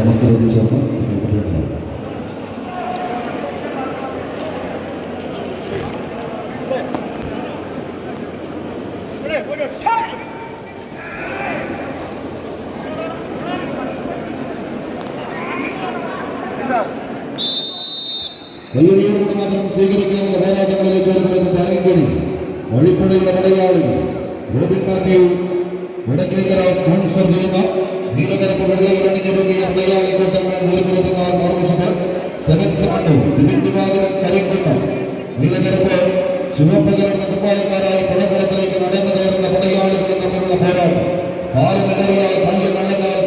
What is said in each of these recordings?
നമസ്കാരം എത്തിച്ചേർന്ന് പരിപാടി കയ്യടിയോടുകൂടി മാത്രം സ്വീകരിക്കാവുന്ന വയനാട്ടുകളിലേക്ക് ഒരുപാട് തരങ്കടി വഴിപ്പുഴയുടെ പടയാളികൾ Robin Mathew Vadakkekara sponsor seven seven Divin Divakaran Karimkunnam. നീലകരപ്പ് ചുവപ്പ് കലർന്ന കുപ്പായക്കാരായി പടകുളത്തിലേക്ക് നടന്നു കയറുന്ന പടയാളികൾ തമ്മിലുള്ള പോരാട്ടം. കാലിനിടറിയാൽ കയ്യ നഴഞ്ഞാൽ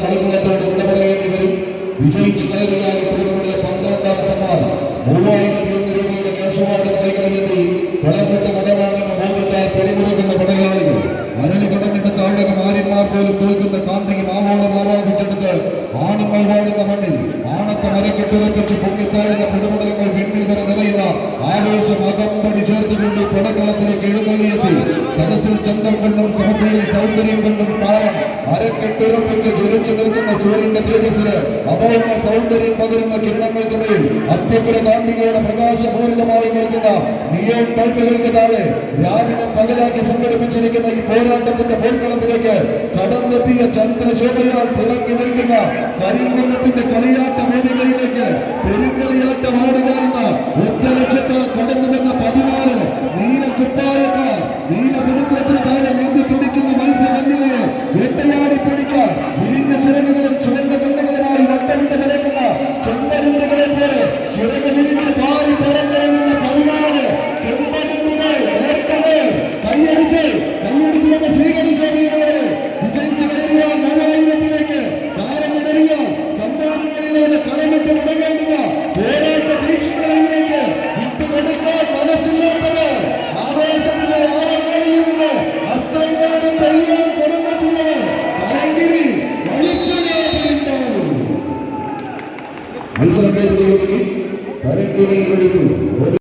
കയറിയാൽ ടൂർണമെന്റിലെ പന്ത്രണ്ടാം സമ്മാനം. മൂവായിരത്തി രൂപയുടെ ക്യാഷ് അവാർഡ് കൈകളിലെത്തി കളം വിട്ട് മതമാകുന്ന ബോധ്യത്താൽ പിടിമുറുക്കുന്ന പടയാളികൾ. അരളി കടന്നിട്ട് തോൽക്കുന്ന കാന്തയും ആവോളം ആവാഹിച്ചെടുത്ത് ആണങ്ങൾ വാഴുന്ന മണ്ണിൽ ആണത്തെ മരക്കെട്ടുറപ്പിച്ച് പൊങ്ങിത്താഴുന്ന പിടിമുടലങ്ങൾ വിണ്ണിൽ വരെ നിറയുന്ന ആവേശം അകമ്പടി ചേർത്തുകൊണ്ട് പടക്കളത്തിലേക്ക് എഴുന്നള്ളിയെത്തി. സദസ്സിൽ ചന്തം കൊണ്ടും സമസ്യയിൽ സൗന്ദര്യം അരക്കെട്ടുറപ്പിച്ച് ജ്വലിച്ചു നിൽക്കുന്ന സൂര്യന്റെ തേജസ്സിന് അപൂർവ സൗന്ദര്യം പകരുന്ന കിരണങ്ങൾക്ക് മേൽ അത്യപുര കാന്തികയുടെ പ്രകാശപൂരിതമായി നിൽക്കുന്ന നിയോൺ ബൾബുകൾക്ക് താഴെ രാവിലെ പകലാക്കി സംഘടിപ്പിച്ചിരിക്കുന്ന ഈ പോരാട്ടത്തിന്റെ പോർക്കളത്തിലേക്ക് കടന്നെത്തിയ ചന്ദ്രശോഭയാൽ തിളങ്ങി നിൽക്കുന്ന കരിങ്കുന്നത്തിന്റെ കളിയാട്ട ഭൂമികയിലേക്ക് പെരുങ്കളിയാട്ടമാടുക എന്ന ಮೀಸಲ ಕೈ ಬಿಡುವುದಕ್ಕೆ ಕರೆ ನೀಡಿ